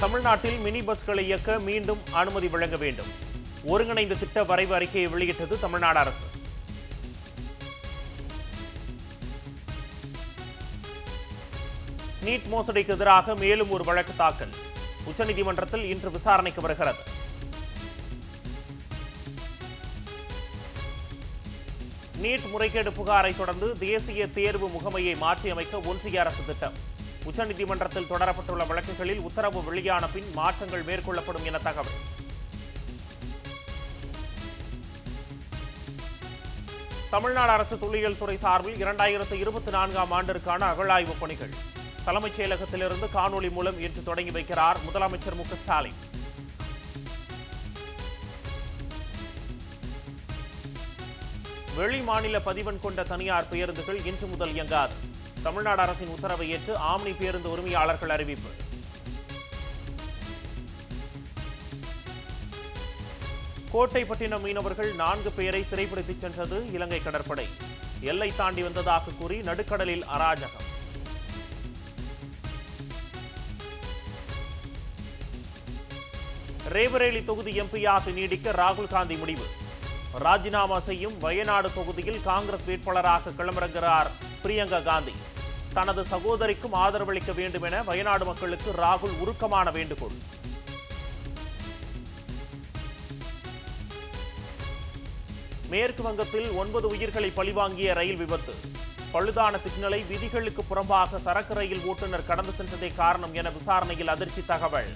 தமிழ்நாட்டில் மினி பஸ்களை இயக்க மீண்டும் அனுமதி வழங்க வேண்டும். ஒருங்கிணைந்த திட்ட வரைவு அறிக்கையை வெளியிட்டது தமிழ்நாடு அரசு. நீட் மோசடிக்கு எதிராக மேலும் ஒரு வழக்கு தாக்கல். உச்சநீதிமன்றத்தில் இன்று விசாரணைக்கு வருகிறது. நீட் முறைகேடு புகாரை தொடர்ந்து தேசிய தேர்வு முகமையை மாற்றியமைக்க ஒன்றிய அரசு திட்டம். உச்சநீதிமன்றத்தில் தொடரப்பட்டுள்ள வழக்குகளில் உத்தரவு வெளியான பின் மாற்றங்கள் மேற்கொள்ளப்படும் என தகவல். தமிழ்நாடு அரசு தொல்லியல் துறை சார்பில் இரண்டாயிரத்து இருபத்தி நான்காம் ஆண்டிற்கான அகழாய்வு பணிகள். தலைமைச் செயலகத்திலிருந்து காணொலி மூலம் இன்று தொடங்கி வைக்கிறார் முதலமைச்சர் மு ஸ்டாலின். வெளி மாநில பதிவெண் கொண்ட தனியார் பேருந்துகள் இன்று முதல் இயங்காது. தமிழ்நாடு அரசின் உத்தரவை ஏற்று ஆம்னி பேருந்து உரிமையாளர்கள் அறிவிப்பு. கோட்டைப்பட்டினம் மீனவர்கள் நான்கு பேரை சிறைப்பிடித்துச் சென்றது இலங்கை கடற்படை. எல்லை தாண்டி வந்ததாக கூறி நடுக்கடலில் அராஜகம். ரேபரேலி தொகுதி எம்பியாக நீடிக்க ராகுல் காந்தி முடிவு. ராஜினாமா செய்யும் வயநாடு தொகுதியில் காங்கிரஸ் வேட்பாளராக களமிறங்குகிறார் பிரியங்கா காந்தி. தனது சகோதரிக்கும் ஆதரவளிக்க வேண்டும் என வயநாடு மக்களுக்கு ராகுல் உருக்கமான வேண்டுகோள். மேற்கு வங்கத்தில் ஒன்பது உயிர்களை பழிவாங்கிய ரயில் விபத்து. பழுதான சிக்னலை விதிகளுக்கு புறம்பாக சரக்கு ரயில் ஓட்டுநர் கடந்து சென்றதே காரணம் என விசாரணையில் அதிர்ச்சி தகவல்.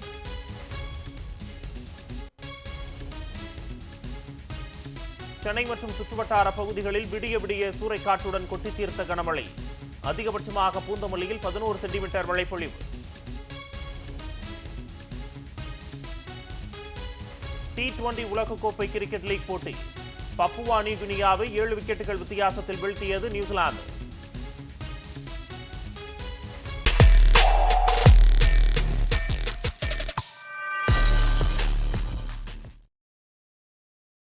சென்னை மற்றும் சுற்றுவட்டார பகுதிகளில் விடிய விடிய சூறைக்காற்றுடன் கொட்டி தீர்த்த கனமழை. அதிகபட்சமாக பூந்தமல்லியில் பதினோரு சென்டிமீட்டர் மழைப்பொழிவு டி டுவெண்டி உலகக்கோப்பை கிரிக்கெட் லீக் போட்டி. பப்புவா நியூகினியாவை ஏழு விக்கெட்டுகள் வித்தியாசத்தில் வீழ்த்தியது நியூசிலாந்து.